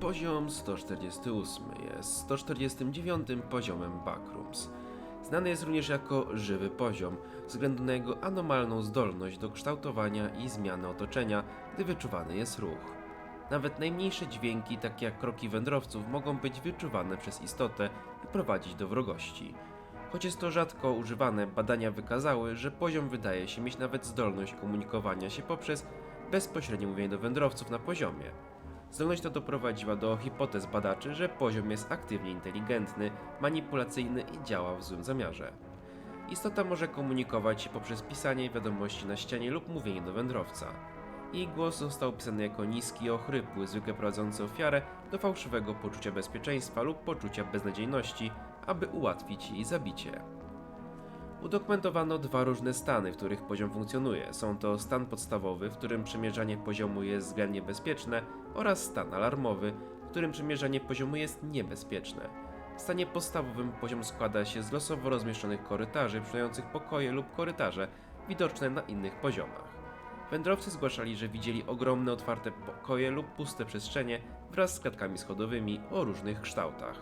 Poziom 148 jest 149 poziomem Backrooms. Znany jest również jako żywy poziom, ze względu na jego anomalną zdolność do kształtowania i zmiany otoczenia, gdy wyczuwany jest ruch. Nawet najmniejsze dźwięki, takie jak kroki wędrowców, mogą być wyczuwane przez istotę i prowadzić do wrogości. Choć jest to rzadko używane, badania wykazały, że poziom wydaje się mieć nawet zdolność komunikowania się poprzez bezpośrednie mówienie do wędrowców na poziomie. Zdolność ta doprowadziła do hipotez badaczy, że poziom jest aktywnie inteligentny, manipulacyjny i działa w złym zamiarze. Istota może komunikować się poprzez pisanie wiadomości na ścianie lub mówienie do wędrowca. Jej głos został opisany jako niski ochrypły, zwykle prowadzący ofiarę do fałszywego poczucia bezpieczeństwa lub poczucia beznadziejności, aby ułatwić jej zabicie. Udokumentowano dwa różne stany, w których poziom funkcjonuje. Są to stan podstawowy, w którym przemierzanie poziomu jest względnie bezpieczne, oraz stan alarmowy, w którym przemierzanie poziomu jest niebezpieczne. W stanie podstawowym poziom składa się z losowo rozmieszczonych korytarzy, przypominających pokoje lub korytarze widoczne na innych poziomach. Wędrowcy zgłaszali, że widzieli ogromne otwarte pokoje lub puste przestrzenie wraz z klatkami schodowymi o różnych kształtach.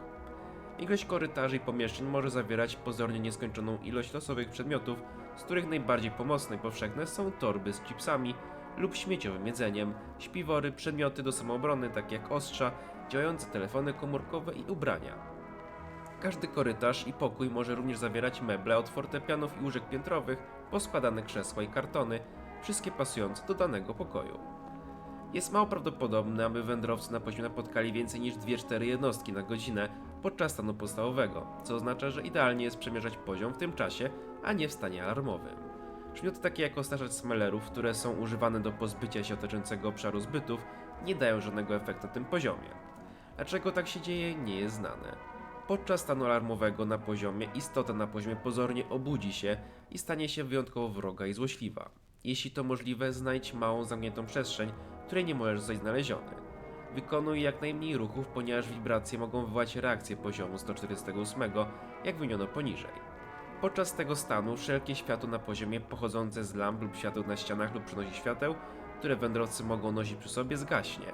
Ilość korytarzy i pomieszczeń może zawierać pozornie nieskończoną ilość losowych przedmiotów, z których najbardziej pomocne i powszechne są torby z chipsami lub śmieciowym jedzeniem, śpiwory, przedmioty do samoobrony takie jak ostrza, działające telefony komórkowe i ubrania. Każdy korytarz i pokój może również zawierać meble od fortepianów i łóżek piętrowych, poskładane krzesła i kartony, wszystkie pasujące do danego pokoju. Jest mało prawdopodobne, aby wędrowcy na poziomie napotkali więcej niż 2-4 jednostki na godzinę podczas stanu podstawowego, co oznacza, że idealnie jest przemierzać poziom w tym czasie, a nie w stanie alarmowym. Przedmioty takie jak ostarzacz smelerów, które są używane do pozbycia się otaczającego obszaru zbytów, nie dają żadnego efektu na tym poziomie. Dlaczego tak się dzieje, nie jest znane. Podczas stanu alarmowego na poziomie istota na poziomie pozornie obudzi się i stanie się wyjątkowo wroga i złośliwa. Jeśli to możliwe, znajdź małą zamkniętą przestrzeń, której nie możesz zostać znaleziony. Wykonuj jak najmniej ruchów, ponieważ wibracje mogą wywołać reakcję poziomu 148, jak wymieniono poniżej. Podczas tego stanu wszelkie światło na poziomie pochodzące z lamp lub świateł na ścianach lub przenosi świateł, które wędrowcy mogą nosić przy sobie, zgaśnie,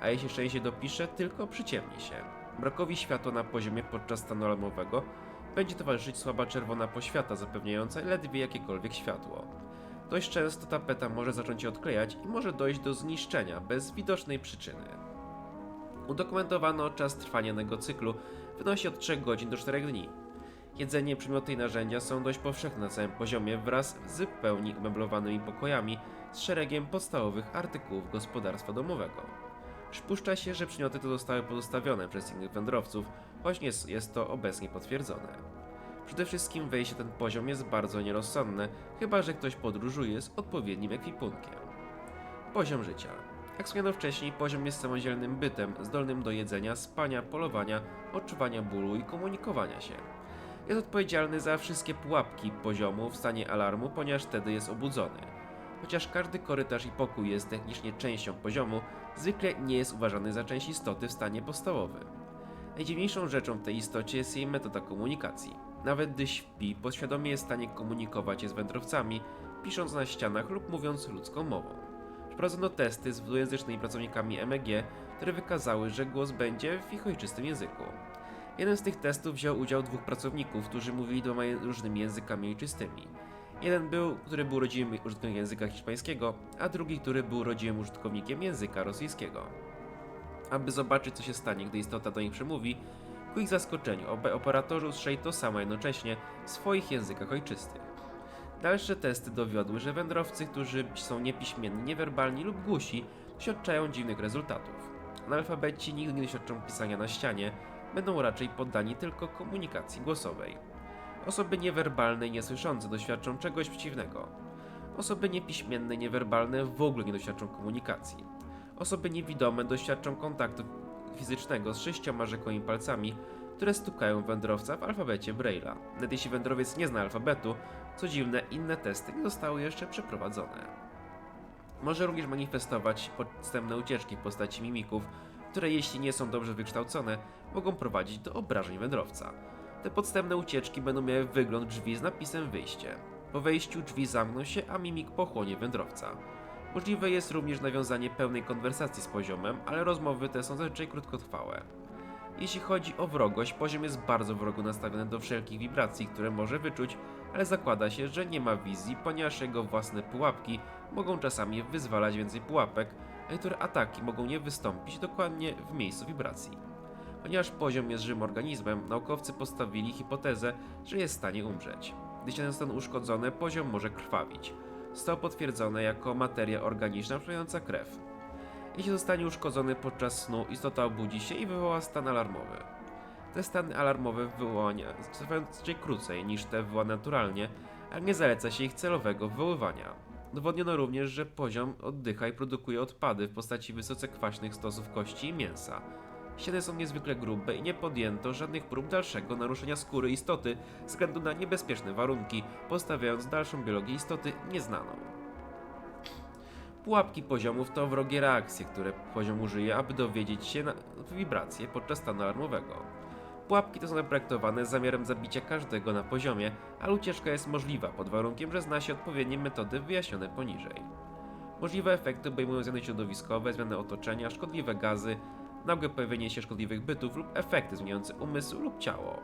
a jeśli szczęście dopisze, tylko przyciemni się. Brakowi światła na poziomie podczas stanu alarmowego będzie towarzyszyć słaba czerwona poświata zapewniająca ledwie jakiekolwiek światło. Dość często tapeta może zacząć się odklejać i może dojść do zniszczenia bez widocznej przyczyny. Udokumentowano czas trwania danego cyklu wynosi od 3 godzin do 4 dni. Jedzenie, przedmioty i narzędzia są dość powszechne na całym poziomie wraz z pełni umeblowanymi pokojami z szeregiem podstawowych artykułów gospodarstwa domowego. Przypuszcza się, że przedmioty te zostały pozostawione przez innych wędrowców, choć nie jest- to obecnie potwierdzone. Przede wszystkim wejście ten poziom jest bardzo nierozsądne, chyba że ktoś podróżuje z odpowiednim ekwipunkiem. Poziom życia. Jak wspomniano wcześniej, poziom jest samodzielnym bytem, zdolnym do jedzenia, spania, polowania, odczuwania bólu i komunikowania się. Jest odpowiedzialny za wszystkie pułapki poziomu w stanie alarmu, ponieważ wtedy jest obudzony. Chociaż każdy korytarz i pokój jest technicznie częścią poziomu, zwykle nie jest uważany za część istoty w stanie podstawowym. Najdziwniejszą rzeczą w tej istocie jest jej metoda komunikacji. Nawet gdy śpi, podświadomie jest w stanie komunikować się z wędrowcami, pisząc na ścianach lub mówiąc ludzką mową. Przeprowadzono testy z dwujęzycznymi pracownikami MEG, które wykazały, że głos będzie w ich ojczystym języku. Jeden z tych testów wziął udział dwóch pracowników, którzy mówili dwoma różnymi językami ojczystymi. Jeden był, który był rodzimym użytkownikiem języka hiszpańskiego, a drugi, który był rodzimym użytkownikiem języka rosyjskiego. Aby zobaczyć, co się stanie, gdy istota do nich przemówi, ku ich zaskoczeniu obaj operatorzy usłyszeli to samo jednocześnie w swoich językach ojczystych. Dalsze testy dowiodły, że wędrowcy, którzy są niepiśmienni, niewerbalni lub głusi, doświadczają dziwnych rezultatów. Analfabeci nigdy nie doświadczą pisania na ścianie, będą raczej poddani tylko komunikacji głosowej. Osoby niewerbalne i niesłyszące doświadczą czegoś przeciwnego. Osoby niepiśmienne i niewerbalne w ogóle nie doświadczą komunikacji. Osoby niewidome doświadczą kontaktu fizycznego z sześcioma rzekłymi palcami, które stukają wędrowca w alfabecie Braille'a. Nawet jeśli wędrowiec nie zna alfabetu, co dziwne, inne testy nie zostały jeszcze przeprowadzone. Może również manifestować podstępne ucieczki w postaci mimików, które jeśli nie są dobrze wykształcone, mogą prowadzić do obrażeń wędrowca. Te podstępne ucieczki będą miały wygląd drzwi z napisem wyjście. Po wejściu drzwi zamkną się, a mimik pochłonie wędrowca. Możliwe jest również nawiązanie pełnej konwersacji z poziomem, ale rozmowy te są zazwyczaj krótkotrwałe. Jeśli chodzi o wrogość, poziom jest bardzo wrogo nastawiony do wszelkich wibracji, które może wyczuć, ale zakłada się, że nie ma wizji, ponieważ jego własne pułapki mogą czasami wyzwalać więcej pułapek, a niektóre ataki mogą nie wystąpić dokładnie w miejscu wibracji. Ponieważ poziom jest żywym organizmem, naukowcy postawili hipotezę, że jest w stanie umrzeć. Gdy ściany zostaną uszkodzone, poziom może krwawić. Zostało potwierdzone jako materia organiczna przepływająca krew. Jeśli zostanie uszkodzony podczas snu, istota obudzi się i wywoła stan alarmowy. Te stany alarmowe wywołania trwają krócej niż te wywołane naturalnie, ale nie zaleca się ich celowego wywoływania. Udowodniono również, że poziom oddycha i produkuje odpady w postaci wysoce kwaśnych stosów kości i mięsa. Ściany są niezwykle grube i nie podjęto żadnych prób dalszego naruszenia skóry istoty ze względu na niebezpieczne warunki, postawiając dalszą biologię istoty nieznaną. Pułapki poziomów to wrogie reakcje, które poziom użyje, aby dowiedzieć się na wibracje podczas stanu alarmowego. Pułapki te są zaprojektowane z zamiarem zabicia każdego na poziomie, ale ucieczka jest możliwa pod warunkiem, że zna się odpowiednie metody wyjaśnione poniżej. Możliwe efekty obejmują zmiany środowiskowe, zmiany otoczenia, szkodliwe gazy, nagłe pojawienie się szkodliwych bytów lub efekty zmieniające umysł lub ciało.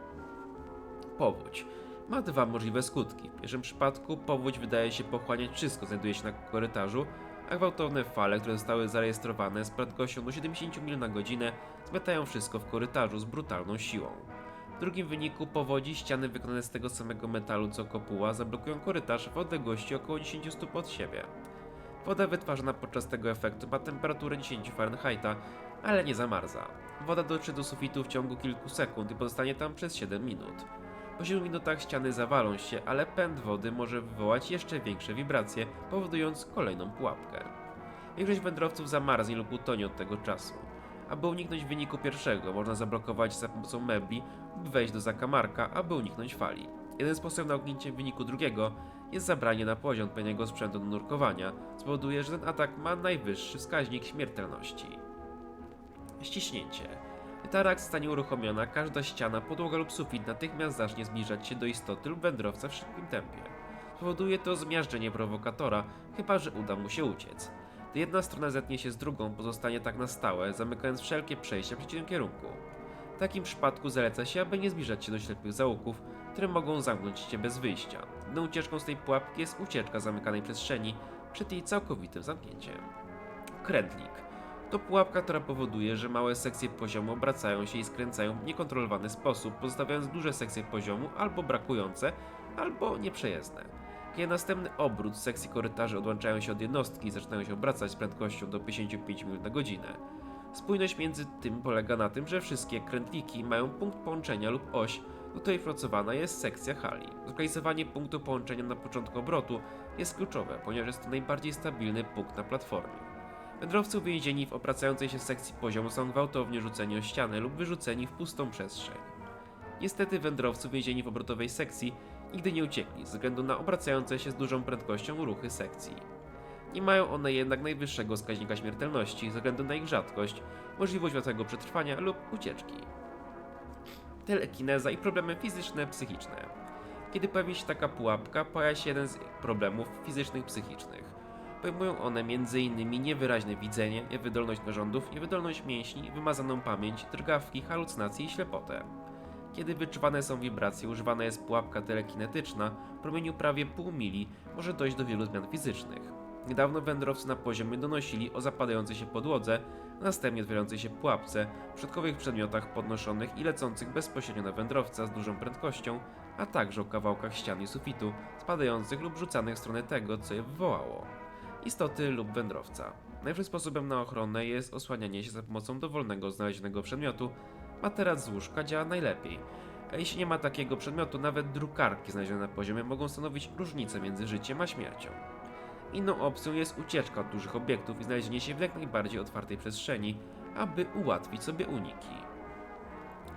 Powódź ma dwa możliwe skutki. W pierwszym przypadku powódź wydaje się pochłaniać wszystko, znajduje się na korytarzu, a gwałtowne fale, które zostały zarejestrowane z prędkością do 70 mil na godzinę, zmiatają wszystko w korytarzu z brutalną siłą. W drugim wyniku powodzi ściany wykonane z tego samego metalu co kopuła zablokują korytarz w odległości około 10 stóp od siebie. Woda wytwarzana podczas tego efektu ma temperaturę 10 Fahrenheita, ale nie zamarza. Woda dotrze do sufitu w ciągu kilku sekund i pozostanie tam przez 7 minut. Po 7 minutach ściany zawalą się, ale pęd wody może wywołać jeszcze większe wibracje, powodując kolejną pułapkę. Większość wędrowców zamarznie lub utonie od tego czasu. Aby uniknąć wyniku pierwszego, można zablokować za pomocą mebli lub wejść do zakamarka, aby uniknąć fali. Jeden sposób na uniknięcie wyniku drugiego jest zabranie na poziom odpowiedniego sprzętu do nurkowania, spowoduje, że ten atak ma najwyższy wskaźnik śmiertelności. Ściśnięcie. Gdy ta reakcja zostanie uruchomiona, każda ściana, podłoga lub sufit natychmiast zacznie zbliżać się do istoty lub wędrowca w szybkim tempie. Spowoduje to zmiażdżenie prowokatora, chyba że uda mu się uciec. Gdy jedna strona zetnie się z drugą, pozostanie tak na stałe, zamykając wszelkie przejścia w przeciwnym kierunku. W takim przypadku zaleca się, aby nie zbliżać się do ślepych zaułków, które mogą zamknąć cię bez wyjścia. Jedyną ucieczką z tej pułapki jest ucieczka zamykanej przestrzeni przed jej całkowitym zamknięciem. Krętlik. To pułapka, która powoduje, że małe sekcje poziomu obracają się i skręcają w niekontrolowany sposób, pozostawiając duże sekcje poziomu albo brakujące, albo nieprzejezdne. Kiedy następny obrót sekcji korytarzy odłączają się od jednostki i zaczynają się obracać z prędkością do 55 minut na godzinę. Spójność między tym polega na tym, że wszystkie krętliki mają punkt połączenia lub oś, do której wpracowana jest sekcja hali. Zlokalizowanie punktu połączenia na początku obrotu jest kluczowe, ponieważ jest to najbardziej stabilny punkt na platformie. Wędrowcy uwięzieni w obracającej się sekcji poziomu są gwałtownie rzuceni o ścianę lub wyrzuceni w pustą przestrzeń. Niestety wędrowcy uwięzieni w obrotowej sekcji nigdy nie uciekli ze względu na obracające się z dużą prędkością ruchy sekcji. Nie mają one jednak najwyższego wskaźnika śmiertelności ze względu na ich rzadkość, możliwość łatwego przetrwania lub ucieczki. Telekineza i problemy fizyczne, psychiczne. Kiedy pojawi się taka pułapka, pojawia się jeden z problemów fizycznych, psychicznych. Pojmują one m.in. niewyraźne widzenie, niewydolność narządów, niewydolność mięśni, wymazaną pamięć, drgawki, halucynacje i ślepotę. Kiedy wyczuwane są wibracje, używana jest pułapka telekinetyczna, w promieniu prawie pół mili może dojść do wielu zmian fizycznych. Niedawno wędrowcy na poziomie donosili o zapadającej się podłodze, a następnie otwierającej się pułapce, w środkowych przedmiotach podnoszonych i lecących bezpośrednio na wędrowca z dużą prędkością, a także o kawałkach ścian i sufitu, spadających lub rzucanych w stronę tego, co je wywołało istoty lub wędrowca. Najlepszym sposobem na ochronę jest osłanianie się za pomocą dowolnego znalezionego przedmiotu. Materac z łóżka działa najlepiej. A jeśli nie ma takiego przedmiotu, nawet drukarki znalezione na poziomie mogą stanowić różnicę między życiem a śmiercią. Inną opcją jest ucieczka od dużych obiektów i znalezienie się w jak najbardziej otwartej przestrzeni, aby ułatwić sobie uniki.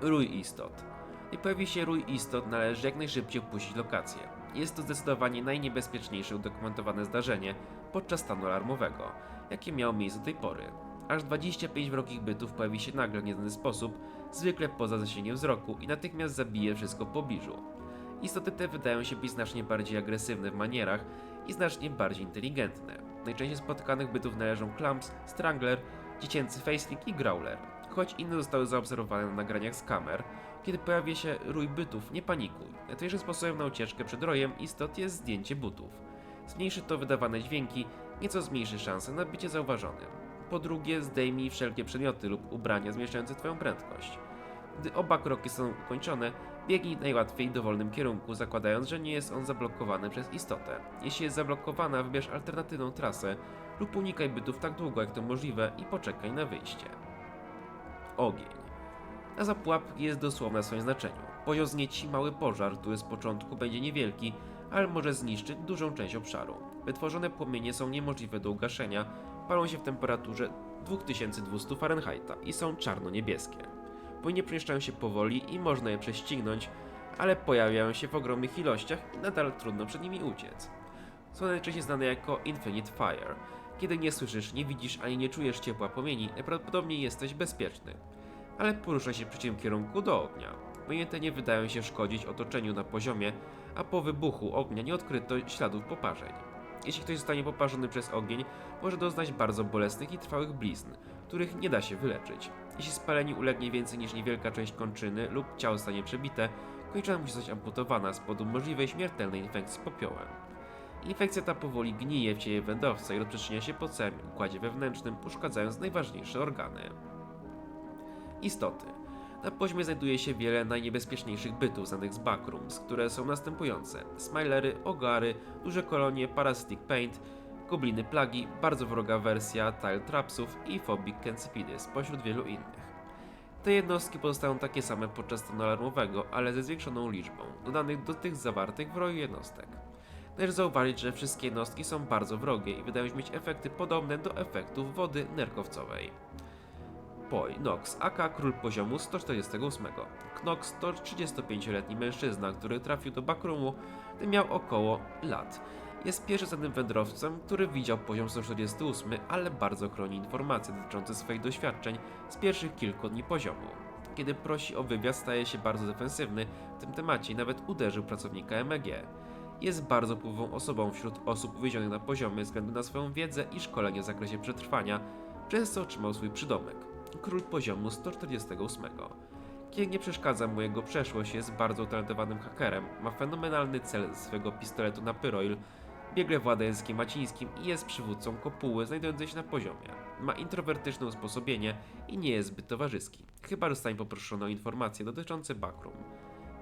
Rój istot. Gdy pojawi się rój istot, należy jak najszybciej opuścić lokację. Jest to zdecydowanie najniebezpieczniejsze udokumentowane zdarzenie podczas stanu alarmowego, jakie miało miejsce do tej pory. Aż 25 wrogich bytów pojawi się nagle w nieznany sposób, zwykle poza zasięgiem wzroku i natychmiast zabije wszystko w pobliżu. Istoty te wydają się być znacznie bardziej agresywne w manierach i znacznie bardziej inteligentne. Najczęściej spotykanych bytów należą Clamps, Strangler, dziecięcy Facelink i Growler, choć inne zostały zaobserwowane na nagraniach z kamer. Kiedy pojawi się rój bytów, nie panikuj. Najłatwiejszym sposobem na ucieczkę przed rojem istot jest zdjęcie butów. Zmniejszy to wydawane dźwięki, nieco zmniejszy szanse na bycie zauważonym. Po drugie, zdejmij wszelkie przedmioty lub ubrania zmniejszające Twoją prędkość. Gdy oba kroki są ukończone, biegnij najłatwiej w dowolnym kierunku, zakładając, że nie jest on zablokowany przez istotę. Jeśli jest zablokowana, wybierz alternatywną trasę lub unikaj bytów tak długo jak to możliwe i poczekaj na wyjście. Ogień. Nazwa pułapki jest dosłowna w swoim znaczeniu. Poziom znieci mały pożar, który z początku będzie niewielki, ale może zniszczyć dużą część obszaru. Wytworzone płomienie są niemożliwe do ugaszenia, palą się w temperaturze 2200 Fahrenheita i są czarno-niebieskie. Płynie przemieszczają się powoli i można je prześcignąć, ale pojawiają się w ogromnych ilościach i nadal trudno przed nimi uciec. Są najczęściej znane jako Infinite Fire. Kiedy nie słyszysz, nie widzisz ani nie czujesz ciepła płomieni, najprawdopodobniej jesteś bezpieczny. Ale porusza się w przeciwnym kierunku do ognia. Płomienie te nie wydają się szkodzić otoczeniu na poziomie, a po wybuchu ognia nie odkryto śladów poparzeń. Jeśli ktoś zostanie poparzony przez ogień, może doznać bardzo bolesnych i trwałych blizn, których nie da się wyleczyć. Jeśli spaleniu ulegnie więcej niż niewielka część kończyny lub ciało zostanie przebite, kończyna musi zostać amputowana z powodu możliwej śmiertelnej infekcji popiołem. Infekcja ta powoli gnije w ciele wędrowca i rozprzestrzenia się po całym układzie wewnętrznym, uszkadzając najważniejsze organy. Istoty. Na poziomie znajduje się wiele najniebezpieczniejszych bytów znanych z backrooms, które są następujące: Smilery, Ogary, duże kolonie, Parasitic Paint, Gobliny Plagi, bardzo wroga wersja Tile Trapsów i Phobic Kencipidy spośród wielu innych. Te jednostki pozostają takie same podczas stanu alarmowego, ale ze zwiększoną liczbą, dodanych do tych zawartych w roju jednostek. Należy zauważyć, że wszystkie jednostki są bardzo wrogie i wydają się mieć efekty podobne do efektów wody nerkowcowej. Poi aka król poziomu 148. Knox to 35-letni mężczyzna, który trafił do backroomu, gdy miał około lat. Jest pierwszym wędrowcem, który widział poziom 148, ale bardzo chroni informacje dotyczące swoich doświadczeń z pierwszych kilku dni poziomu. Kiedy prosi o wywiad, staje się bardzo defensywny w tym temacie i nawet uderzył pracownika MEG. Jest bardzo wpływową osobą wśród osób uwięzionych na poziomie względu na swoją wiedzę i szkolenie w zakresie przetrwania, przez co otrzymał swój przydomek król poziomu 148. Kiedy nie przeszkadza mu jego przeszłość, jest bardzo utalentowanym hakerem, ma fenomenalny cel swego pistoletu na pyroil, biegle włada językiem łacińskim i jest przywódcą kopuły znajdującej się na poziomie. Ma introwertyczne usposobienie i nie jest zbyt towarzyski, chyba zostanie poproszony o informacje dotyczące backroom.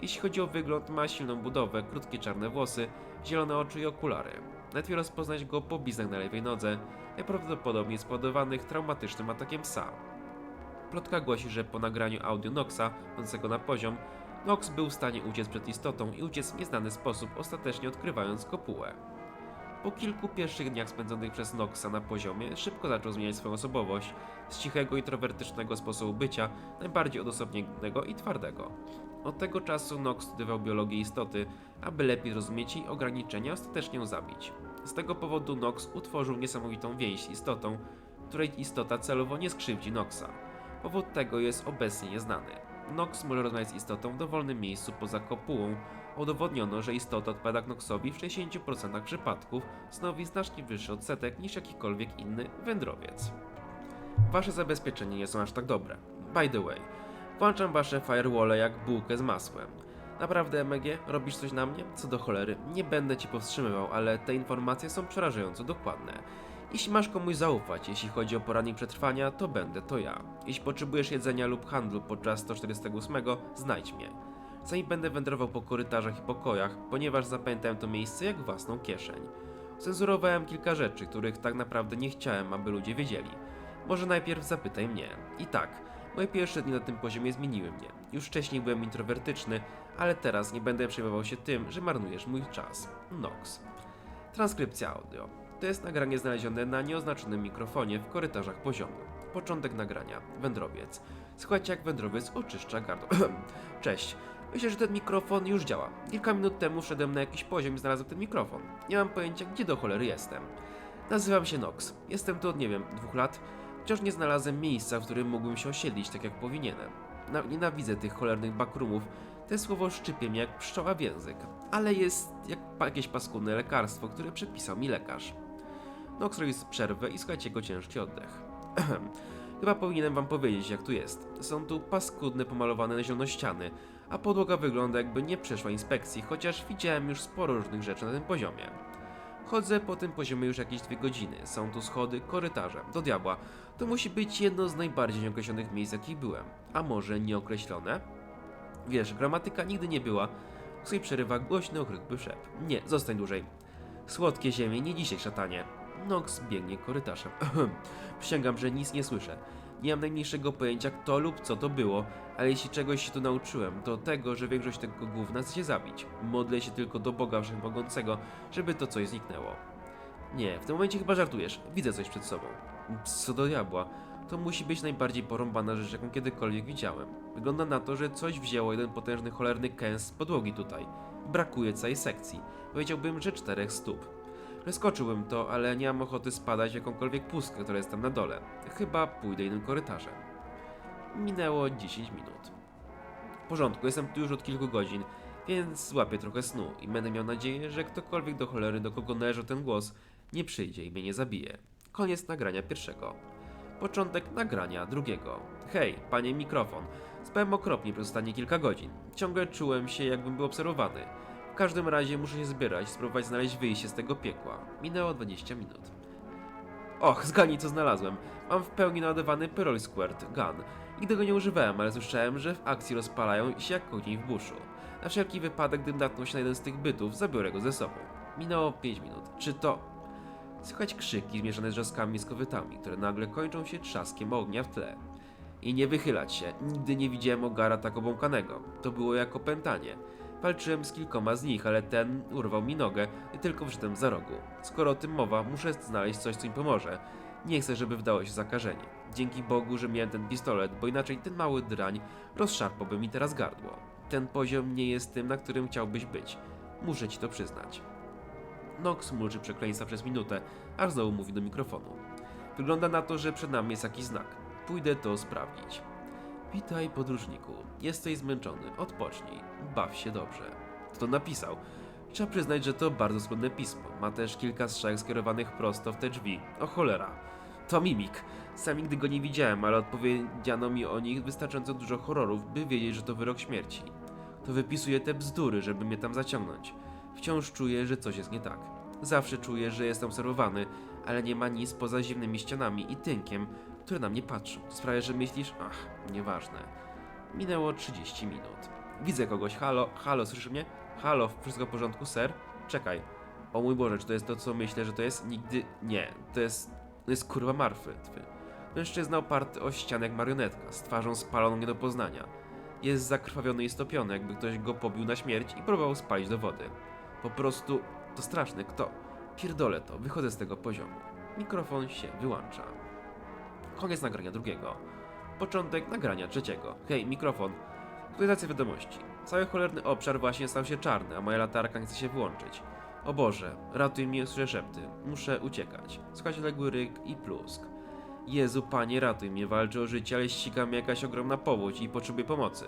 Jeśli chodzi o wygląd, ma silną budowę, krótkie czarne włosy, zielone oczy i okulary. Łatwiej rozpoznać go po bliznach na lewej nodze, najprawdopodobniej spowodowanych traumatycznym atakiem psa. Plotka głosi, że po nagraniu audio Noxa, wchodzącego na poziom, Nox był w stanie uciec przed istotą i uciec w nieznany sposób, ostatecznie odkrywając kopułę. Po kilku pierwszych dniach spędzonych przez Noxa na poziomie, szybko zaczął zmieniać swoją osobowość z cichego, introwertycznego sposobu bycia, najbardziej odosobnionego i twardego. Od tego czasu Nox studiował biologię istoty, aby lepiej rozumieć jej ograniczenia ostatecznie ją zabić. Z tego powodu Nox utworzył niesamowitą więź z istotą, której istota celowo nie skrzywdzi Noxa. Powód tego jest obecnie nieznany. Nox może rozmawiać z istotą w dowolnym miejscu poza kopułą. Udowodniono, że istota odpowiada Noxowi w 60% przypadków, stanowi znacznie wyższy odsetek niż jakikolwiek inny wędrowiec. Wasze zabezpieczenie nie są aż tak dobre. By the way, włączam wasze firewalle jak bułkę z masłem. Naprawdę, MG, robisz coś na mnie? Co do cholery, nie będę ci powstrzymywał, ale te informacje są przerażająco dokładne. Jeśli masz komuś zaufać, jeśli chodzi o poradnik przetrwania, to będę to ja. Jeśli potrzebujesz jedzenia lub handlu podczas 148, znajdź mnie. Sami będę wędrował po korytarzach i pokojach, ponieważ zapamiętałem to miejsce jak własną kieszeń. Cenzurowałem kilka rzeczy, których tak naprawdę nie chciałem, aby ludzie wiedzieli. Może najpierw zapytaj mnie. I tak, moje pierwsze dni na tym poziomie zmieniły mnie. Już wcześniej byłem introwertyczny, ale teraz nie będę przejmował się tym, że marnujesz mój czas. Nox. Transkrypcja audio. To jest nagranie znalezione na nieoznaczonym mikrofonie w korytarzach poziomu. Początek nagrania. Wędrowiec. Słuchajcie jak wędrowiec oczyszcza gardło. Cześć. Myślę, że ten mikrofon już działa. Kilka minut temu wszedłem na jakiś poziom i znalazłem ten mikrofon. Nie mam pojęcia, gdzie do cholery jestem. Nazywam się Nox. Jestem tu od, nie wiem, dwóch lat. Wciąż nie znalazłem miejsca, w którym mógłbym się osiedlić tak jak powinienem. Na, nienawidzę tych cholernych backroomów. Te słowo szczypie mnie jak pszczoła w język. Ale jest jak jakieś paskudne lekarstwo, które przepisał mi lekarz. Nox robi przerwę i słuchajcie jego ciężki oddech. Chyba powinienem wam powiedzieć, jak tu jest. Są tu paskudne, pomalowane na zielono ściany, a podłoga wygląda jakby nie przeszła inspekcji, chociaż widziałem już sporo różnych rzeczy na tym poziomie. Chodzę po tym poziomie już jakieś dwie godziny. Są tu schody, korytarze. Do diabła. To musi być jedno z najbardziej nieokreślonych miejsc, jakich byłem. A może nieokreślone? Wiesz, gramatyka nigdy nie była. Słuchaj, przerywa głośny, ochrypły szep. Nie, zostań dłużej. Słodkie ziemie, nie dzisiaj, szatanie. Nox biegnie korytarzem. Przysięgam, że nic nie słyszę. Nie mam najmniejszego pojęcia kto lub co to było, ale jeśli czegoś się tu nauczyłem, to tego, że większość tego gówna chce zabić. Modlę się tylko do Boga Wszechmogącego, żeby to coś zniknęło. Nie, w tym momencie chyba żartujesz. Widzę coś przed sobą. Co do diabła. To musi być najbardziej porąbana rzecz, jaką kiedykolwiek widziałem. Wygląda na to, że coś wzięło jeden potężny cholerny kęs z podłogi tutaj. Brakuje całej sekcji. Powiedziałbym, że czterech stóp. Preskoczyłbym to, ale nie mam ochoty spadać jakąkolwiek pustkę, która jest tam na dole. Chyba pójdę innym korytarzem. Minęło 10 minut. W porządku, jestem tu już od kilku godzin, więc złapię trochę snu i będę miał nadzieję, że ktokolwiek do cholery, do kogo należy ten głos, nie przyjdzie i mnie nie zabije. Koniec nagrania pierwszego. Początek nagrania drugiego. Hej, panie mikrofon. Spałem okropnie przez ostatnie kilka godzin. Ciągle czułem się, jakbym był obserwowany. W każdym razie muszę się zbierać, spróbować znaleźć wyjście z tego piekła. Minęło 20 minut. Och, zgadnij co znalazłem. Mam w pełni naładowany Pearl Squirt Gun. Nigdy go nie używałem, ale słyszałem, że w akcji rozpalają się jak koźni w buszu. Na wszelki wypadek, gdym natknął się na jeden z tych bytów, zabiorę go ze sobą. Minęło 5 minut. Czy to... Słychać krzyki zmieszane z rzaskami i skowytami, które nagle kończą się trzaskiem ognia w tle. I nie wychylać się, nigdy nie widziałem ogara tak obłąkanego. To było jak opętanie. Walczyłem z kilkoma z nich, ale ten urwał mi nogę i tylko wszedłem za rogu. Skoro o tym mowa, muszę znaleźć coś, co mi pomoże. Nie chcę, żeby wdało się zakażenie. Dzięki Bogu, że miałem ten pistolet, bo inaczej ten mały drań rozszarpałby mi teraz gardło. Ten poziom nie jest tym, na którym chciałbyś być. Muszę ci to przyznać. Nox mulczy przekleństwa przez minutę, aż znowu mówi do mikrofonu. Wygląda na to, że przed nami jest jakiś znak. Pójdę to sprawdzić. Witaj, podróżniku. Jesteś zmęczony. Odpocznij. Baw się dobrze. Kto to napisał? Trzeba przyznać, że to bardzo skłonne pismo. Ma też kilka strzałek skierowanych prosto w te drzwi. O cholera. To mimik. Sam nigdy go nie widziałem, ale odpowiedziano mi o nich wystarczająco dużo horrorów, by wiedzieć, że to wyrok śmierci. To wypisuje te bzdury, żeby mnie tam zaciągnąć. Wciąż czuję, że coś jest nie tak. Zawsze czuję, że jestem obserwowany, ale nie ma nic poza zimnymi ścianami i tynkiem, które na mnie patrzą. Sprawia, że myślisz, ach, nieważne. Minęło 30 minut. Widzę kogoś, halo, halo, słyszysz mnie? Halo, wszystko w porządku, ser? Czekaj. O mój Boże, czy to jest to, co myślę, że to jest? Nigdy nie. To jest, to jest kurwa martwy. Mężczyzna oparty o ścianę jak marionetka, z twarzą spaloną nie do poznania. Jest zakrwawiony i stopiony, jakby ktoś go pobił na śmierć i próbował spalić do wody. Po prostu to straszne. Kto? Pierdolę to, wychodzę z tego poziomu. Mikrofon się wyłącza. Koniec nagrania drugiego. Początek nagrania trzeciego. Hej, mikrofon. Aktualizacja wiadomości. Cały cholerny obszar właśnie stał się czarny, a moja latarka nie chce się włączyć. O Boże, ratuj mnie, słyszę szepty. Muszę uciekać. Słuchać legły ryk i plusk. Jezu, panie, ratuj mnie, walczę o życie, ale ściga mnie jakaś ogromna powódź i potrzebuję pomocy.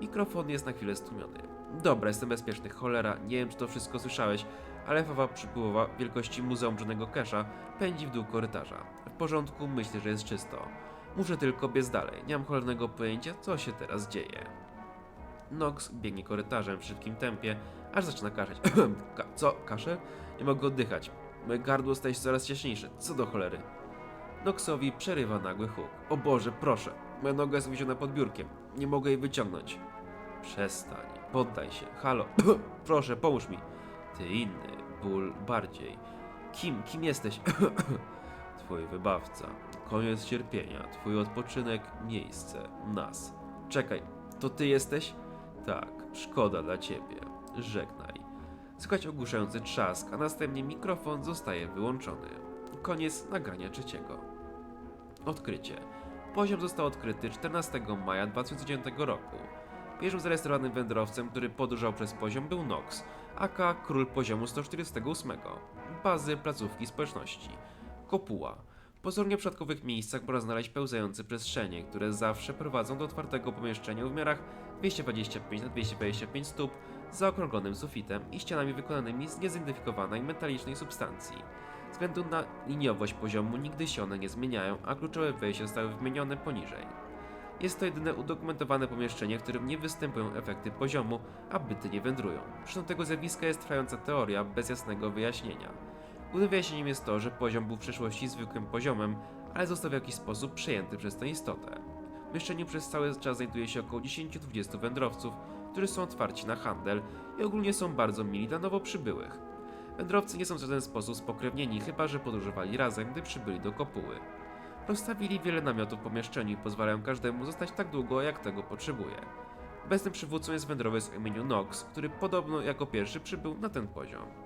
Mikrofon jest na chwilę stłumiony. Dobra, jestem bezpieczny, cholera, nie wiem czy to wszystko słyszałeś, ale fawa przypływowa wielkości Muzeum Johnego Kesha pędzi w dół korytarza. Porządku, myślę, że jest czysto. Muszę tylko biec dalej, nie mam cholernego pojęcia, co się teraz dzieje. Nox biegnie korytarzem w szybkim tempie, aż zaczyna kaszeć. Ka co? Kaszę? Nie mogę oddychać. Moje gardło staje się coraz ciaśniejsze. Co do cholery? Noxowi przerywa nagły huk. O Boże, proszę. Moja noga jest uwięziona pod biurkiem. Nie mogę jej wyciągnąć. Przestań. Poddaj się. Halo. proszę, pomóż mi. Ty inny. Ból bardziej. Kim? Kim jesteś? Twój wybawca. Koniec cierpienia. Twój odpoczynek. Miejsce. Nas. Czekaj. To ty jesteś? Tak. Szkoda dla ciebie. Żegnaj. Słychać ogłuszający trzask, a następnie mikrofon zostaje wyłączony. Koniec nagrania trzeciego. Odkrycie. Poziom został odkryty 14 maja 2009 roku. Pierwszym zarejestrowanym wędrowcem, który podróżował przez poziom był Nox, aka król poziomu 148. Bazy placówki społeczności. Kopuła. W pozornie przypadkowych miejscach można znaleźć pełzające przestrzenie, które zawsze prowadzą do otwartego pomieszczenia w wymiarach 225 na 225 stóp z zaokrąglonym sufitem i ścianami wykonanymi z niezidentyfikowanej metalicznej substancji. względu na liniowość poziomu nigdy się one nie zmieniają, a kluczowe wejścia zostały wymienione poniżej. Jest to jedyne udokumentowane pomieszczenie, w którym nie występują efekty poziomu, a byty nie wędrują. Przyczyną tego zjawiska jest trwająca teoria bez jasnego wyjaśnienia. Głównym wyjaśnieniem jest to, że poziom był w przeszłości zwykłym poziomem, ale został w jakiś sposób przejęty przez tę istotę. W mieszczeniu przez cały czas znajduje się około 10-20 wędrowców, którzy są otwarci na handel i ogólnie są bardzo mili dla nowo przybyłych. Wędrowcy nie są w żaden sposób spokrewnieni, chyba że podróżowali razem, gdy przybyli do kopuły. Rozstawili wiele namiotów w pomieszczeniu i pozwalają każdemu zostać tak długo, jak tego potrzebuje. Obecnym przywódcą jest wędrowiec o imieniu Nox, który podobno jako pierwszy przybył na ten poziom.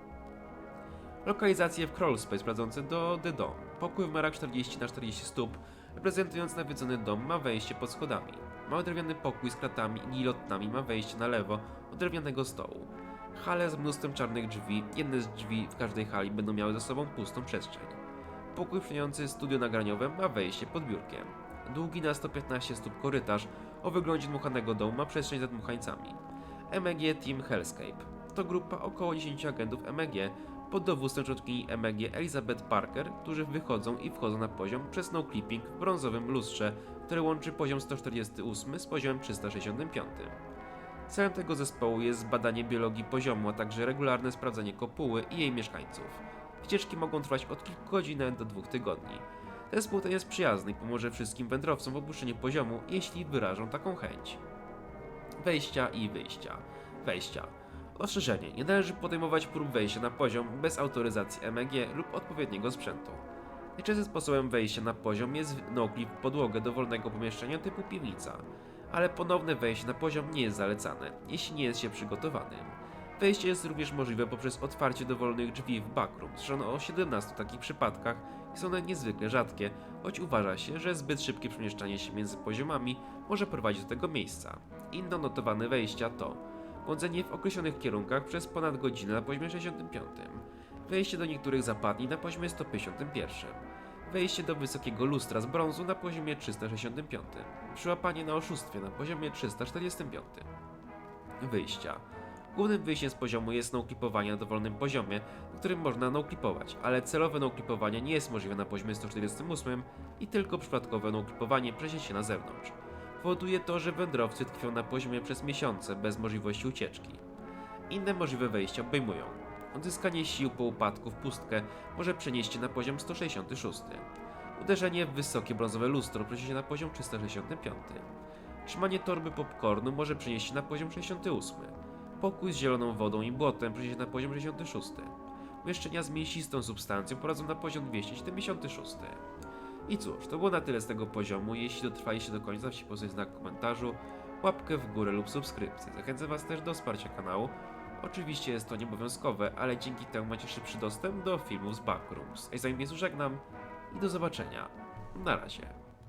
Lokalizacje w Crawl Space prowadzące do The Dome. Pokój w merach 40 na 40 stóp, reprezentując nawiedzony dom, ma wejście pod schodami. Mały drewniany pokój z kratami i gilotnami ma wejście na lewo od drewnianego stołu. Hale z mnóstwem czarnych drzwi, jedne z drzwi w każdej hali będą miały ze sobą pustą przestrzeń. Pokój przyjmujący studio nagraniowe ma wejście pod biurkiem. Długi na 115 stóp korytarz o wyglądzie dmuchanego domu ma przestrzeń za dmuchańcami. MEG Team Hellscape to grupa około 10 agentów MEG pod dowództwem członkini MEG Elizabeth Parker, którzy wychodzą i wchodzą na poziom przez no clipping w brązowym lustrze, które łączy poziom 148 z poziomem 365. Celem tego zespołu jest zbadanie biologii poziomu, a także regularne sprawdzanie kopuły i jej mieszkańców. Wycieczki mogą trwać od kilku godzin do dwóch tygodni. Zespół ten jest przyjazny i pomoże wszystkim wędrowcom w opuszczeniu poziomu, jeśli wyrażą taką chęć. Wejścia i wyjścia. Wejścia. Ostrzeżenie. Nie należy podejmować prób wejścia na poziom bez autoryzacji MEG lub odpowiedniego sprzętu. Najczęstszym sposobem wejścia na poziom jest noclip w podłogę dowolnego pomieszczenia typu piwnica, ale ponowne wejście na poziom nie jest zalecane, jeśli nie jest się przygotowanym. Wejście jest również możliwe poprzez otwarcie dowolnych drzwi w backroom. Słyszono o 17 takich przypadkach i są one niezwykle rzadkie, choć uważa się, że zbyt szybkie przemieszczanie się między poziomami może prowadzić do tego miejsca. Inne notowane wejścia to błądzenie w określonych kierunkach przez ponad godzinę na poziomie 65, wejście do niektórych zapadni na poziomie 151, wejście do wysokiego lustra z brązu na poziomie 365, przyłapanie na oszustwie na poziomie 345. Wyjścia. Głównym wyjściem z poziomu jest noclipowanie na dowolnym poziomie, na którym można noclipować, ale celowe noclipowanie nie jest możliwe na poziomie 148 i tylko przypadkowe noclipowanie przeniesie się na zewnątrz. Powoduje to, że wędrowcy tkwią na poziomie przez miesiące bez możliwości ucieczki. Inne możliwe wejścia obejmują odzyskanie sił po upadku w pustkę może przenieść się na poziom 166. Uderzenie w wysokie brązowe lustro przeniesie się na poziom 365. Trzymanie torby popcornu może przenieść się na poziom 68. Pokój z zieloną wodą i błotem przeniesie się na poziom 66. Umieszczenia z mięsistą substancją poradzą na poziom 276. I cóż, to było na tyle z tego poziomu. Jeśli dotrwaliście do końca, wsi pozwolić znak w komentarzu, łapkę w górę lub subskrypcję. Zachęcam Was też do wsparcia kanału. Oczywiście jest to nieobowiązkowe, ale dzięki temu macie szybszy dostęp do filmów z Backrooms. A zanim nie żegnam i do zobaczenia. Na razie.